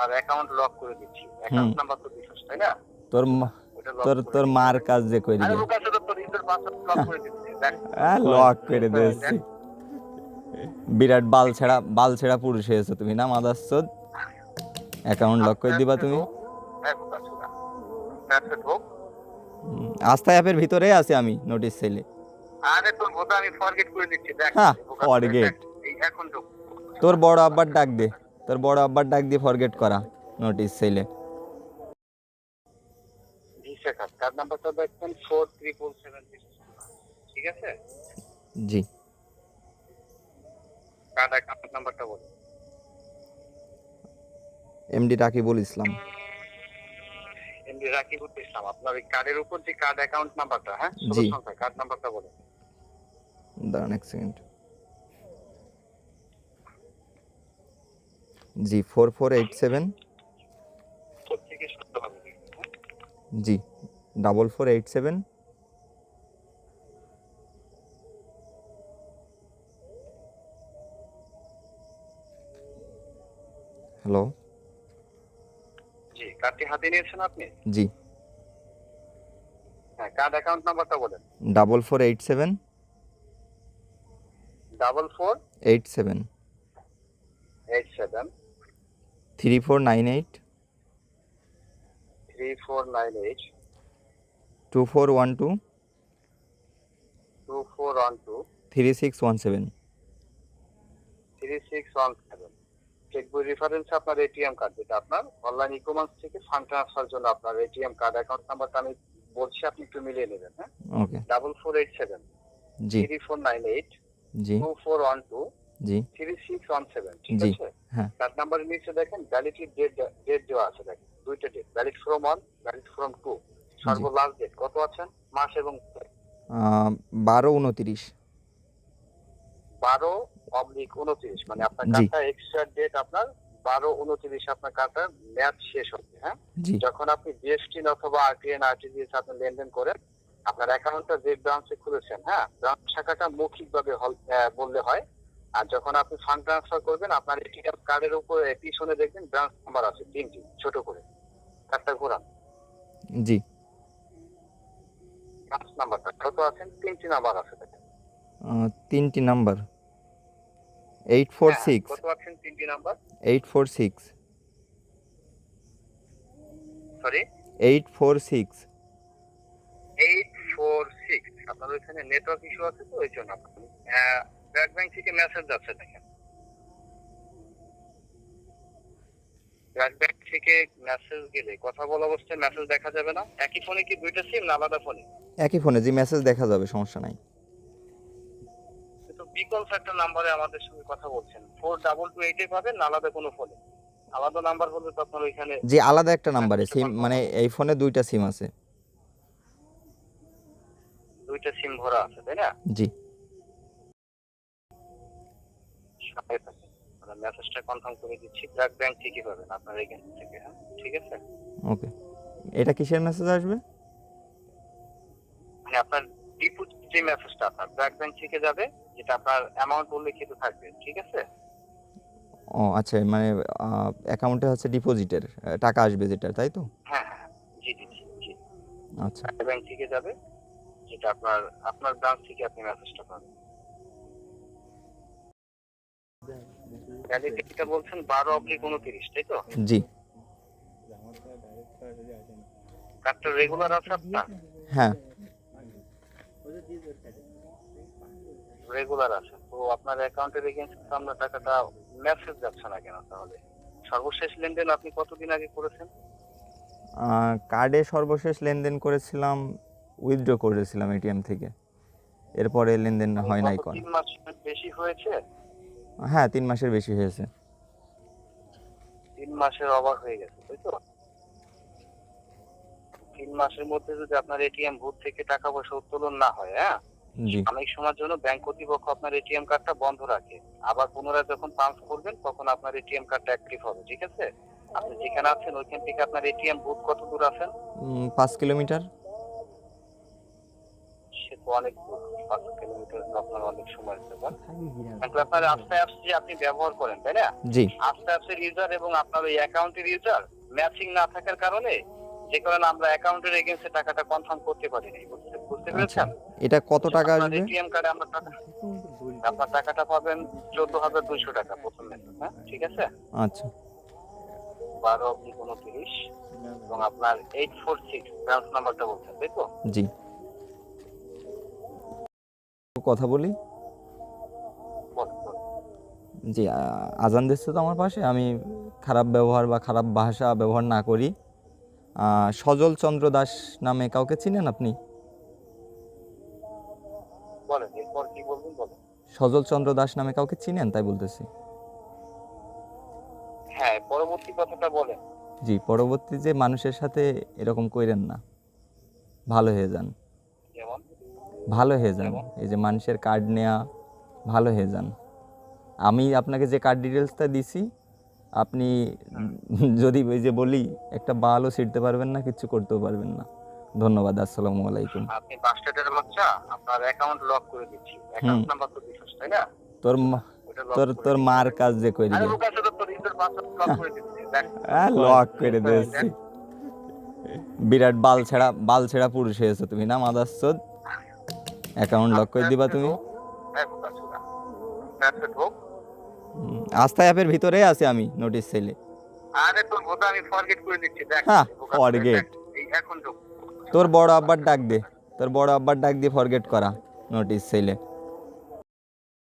আপনার account lock করে দিচ্ছি। অ্যাকাউন্ট নাম্বার তো দিছিস তাই না? তোর তোর তোর মার কাজ যে ওর কাছে তো তোর ইউজার পাসওয়ার্ড লক করে দিচ্ছি দেখ। হ্যাঁ লক করে দিয়েছি। বিরাট বাল ছেড়া বাল ছেড়া পুরুষ হয়েছো তুমি না মাদাসদ অ্যাকাউন্ট লক করে দিবা তুমি। হ্যাঁ আস্থা অ্যাপের ভিতরে আছি আমি নোটিশ সেলে আরে তোর আমি ফরগেট করে দিচ্ছি। দেখ হ্যাঁ, এই এখন তোর বড় আব্বার ডাক দে। তোর বড় আব্বার ডাক দিয়ে ফরগেট করা নোটিশ সেলে কার্ড নাম্বারটা দেখবেন ফোর ট্রিপল সেভেন ঠিক আছে? জি। কার্ড অ্যাকাউন্ট নাম্বারটা বলুন এমডি রাকিবুল ইসলাম। এমডি রাকিবুল ইসলাম। আপনার ওই কার্ডের উপর যে কার্ড অ্যাকাউন্ট নাম্বারটা হ্যাঁ? জি। কার্ড নাম্বারটা বলুন। দাঁড়ান এক সেকেন্ড জি ফোর ফোর এইট সেভেন? জি double four eight seven hello জি কার্ডটি হাতে নিয়েছেন আপনি? জি। হ্যাঁ কার্ড অ্যাকাউন্ট নাম্বারটা বলেন। Double four eight seven double four eight seven eight seven three four nine eight. Three four nine eight. Two four one two. Two four one two. Three six one seven. Three six one seven. Cheque বই reference আপনার ATM card যেটা আপনার online e commerce থেকে fund transfer জন্য আপনার ATM card account নাম্বারটা আমি বলছি আপনি একটু মিলিয়ে নেবেন হ্যাঁ? Okay double four eight seven জি। থ্রি ফোর নাইন এইট জি। টু ফোর ওয়ান টু জি। থ্রি সিক্স ওয়ান সেভেন ঠিক আছে? হ্যাঁ। কার্ড নাম্বারের নিচে দেখেন ভ্যালিডিটি ডেট ডেট দেওয়া আছে দেখেন। দুইটা date valid from one valid from two সর্ব লাস্ট ডেট কত আছেন? মাস এবং বারো উনতিরিশ। বারো অবলিক উনত্রিশ মানে আপনার। কার্ডটা এক্সট্রা ডেট আপনার বারো উনত্রিশ আপনার কার্ডটার ম্যাচ শেষ হবে হ্যাঁ? যখন আপনি জিএসটি অথবা আরটিএন আরটিজিএস আপনি লেনদেন করেন আপনার অ্যাকাউন্টটা যে ব্রাঞ্চে খুলেছেন হ্যাঁ? ব্রাঞ্চ শাখাটা মৌখিকভাবে বললে হয় আর যখন আপনি ফান্ড ট্রান্সফার করবেন আপনার এটিএম কার্ডের উপরে পিছনে দেখবেন ব্রাঞ্চ নাম্বার আছে তিনটি ছোট করে। কার্ডটা ঘোরান। জি। ব্রাঞ্চ নাম্বারটা কত আছেন তিনটি নাম্বার আছে তিনটি নাম্বার এইট ফোর সিক্স কত আছেন তিনটি number eight four six sorry eight four six eight four six আপনার ওইখানে নেটওয়ার্ক ইস্যু আছে তো ওই জন্য ব্র্যাক ব্যাংক থেকে মেসেজ যাচ্ছে দেখেন। ব্র্যাক ব্যাংক থেকে মেসেজ গেলে কথা বলা অবস্থায় মেসেজ দেখা যাবে না। একই ফোনে কি দুইটা সিম না আলাদা ফোনে একই ফোনে জি মেসেজ দেখা যাবে সমস্যা নাই। বিকল্প একটা নাম্বারে আমাদের সঙ্গে কথা বলছেন। ফোর ডাবল টু এইটে পাবেন আলাদা কোনো ফোনে আলাদা নাম্বার হলে তো আপনার ওইখানে জি আলাদা একটা নাম্বারে সিম মানে এই ফোনে দুইটা সিম আছে। দুইটা সিম ভরা আছে তাই না? জি। সাথে থাকে আমরা মেসেজটা কনফার্ম করে দিচ্ছি। ব্র্যাক ব্যাংক ঠিকই পাবেন আপনার এখান থেকে হ্যাঁ? ঠিক আছে? ওকে এটা কিসের মেসেজ আসবে? মানে আপনার ডিপোজিট যে মেসেজটা আপনার ব্র্যাক ব্যাংক থেকে যাবে যেটা আপনার অ্যামাউন্ট উল্লেখিত থাকবে ঠিক আছে? ও আচ্ছা মানে অ্যাকাউন্টে হচ্ছে ডিপোজিটের টাকা আসবে যেটা তাই তো? হ্যাঁ হ্যাঁ জি জি জি জি। আচ্ছা। ব্যাংক থেকে যাবে যেটা আপনার আপনার ব্রাঞ্চ থেকে আপনি মেসেজটা পাবেন। ভ্যালিডিটিটা বলছেন বারো অব্লিক উনত্রিশ তাই তো? জি। কার্ডটা রেগুলার আছে আপনার? হ্যাঁ। রেগুলার আছে। তো আপনার অ্যাকাউন্টের এগেন্স্ট আপনার টাকাটা মেসেজ যাচ্ছে না কেন তাহলে? সর্বশেষ লেনদেন আপনি কতদিন আগে করেছেন? কার্ডে সর্বশেষ লেনদেন করেছিলাম উইথড্র করেছিলাম এটিএম থেকে। এরপরে লেনদেন হয় নাই কোন। তিন মাস বেশি হয়েছে? হ্যাঁ তিন মাসের বেশি হয়েছে। তিন মাসের অভাব হয়ে গেছে তাই তো? তিন মাসের মধ্যে যদি আপনার এটিএম বুথ থেকে টাকা পয়সা উত্তোলন না হয় হ্যাঁ? অনেক সময়ের জন্য ব্যাংক কর্তৃপক্ষ আপনার এটিএম কার্ডটা বন্ধ রাখে। আবার পুনরায় যখন পাম্প করবেন তখন আপনার এটিএম কার্ডটা অ্যাক্টিভ হবে ঠিক আছে? আপনি যেখানে আছেন ওইখান থেকে আপনার এটিএম বুথ কত দূর আছেন পাঁচ কিলোমিটার। সে তো অনেক দূর। পাঁচ কিলোমিটার আপনার অনেক সময় লাগতে পারে কিন্তু আপনার আস্তে আস্তে আপনি ব্যবহার করেন তাই না? জি। আস্তে আস্তে ইউজার এবং আপনার ওই অ্যাকাউন্টের ইউজার ম্যাচিং না থাকার কারণে যে কারণে আমরা অ্যাকাউন্টের এগেন্সে টাকাটা কনফার্ম করতে পারিনি বুঝতে বুঝতে আচ্ছা। পেরেছেন? এটা কত টাকা আসবে? এটিএম কার্ডে আমরা টাকা আপনার টাকাটা পাবেন চোদ্দ হাজার দুইশো টাকা প্রথম হ্যাঁ? ঠিক আছে? আচ্ছা। বারো উনত্রিশ এবং আপনার এইট ফোর সিক্স ব্রাঞ্চ নাম্বারটা বলছেন তাই তো? জি। কথা বলি। জি আজান দিচ্ছে তো আমার পাশে আমি খারাপ ব্যবহার বা খারাপ ভাষা ব্যবহার না করি। সজল চন্দ্র দাস নামে কাউকে চিনেন আপনি? সজল চন্দ্র দাস নামে কাউকে চিনেন তাই বলতেছি? হ্যাঁ পরবর্তী কথাটা বলেন। জি পরবর্তী যে মানুষের সাথে এরকম কইরেন না ভালো হয়ে যান। ভালো হয়ে যান। এই যে মানুষের কার্ড নেওয়া ভালো হয়ে যান। আমি আপনাকে যে কার্ড ডিটেলসটা দিছি আপনি যদি ওই যে বলি একটা বালও ছিঁড়তে পারবেন না কিচ্ছু করতেও পারবেন না। ধন্যবাদ আসসালামু আলাইকুম। আপনি বাস্টেটের বাচ্চা আপনার অ্যাকাউন্ট লক করে দিচ্ছি। অ্যাকাউন্ট নাম্বার তো দিছিস তাই না? তোর তোর তোর মার কাজ যে কাছে ইউজার পাসওয়ার্ড লক করে দিয়েছি। বিরাট বাল ছেড়া বাল ছেড়া পুরুষ হয়েছে তুমি না মাদাসদ অ্যাকাউন্ট লক করে দিবা তুমি? আস্থা অ্যাপের ভিতরে আছে আমি নোটিশ সেলে আরে তোর বোধ আমি ফরগেট করে দিচ্ছি দেখ। হ্যাঁ, ফরগেট এই এখন তোর বড় আব্বার ডাক দে তোর বড় আব্বার ডাক দিয়ে ফরগেট করা নোটিশ চাইলে।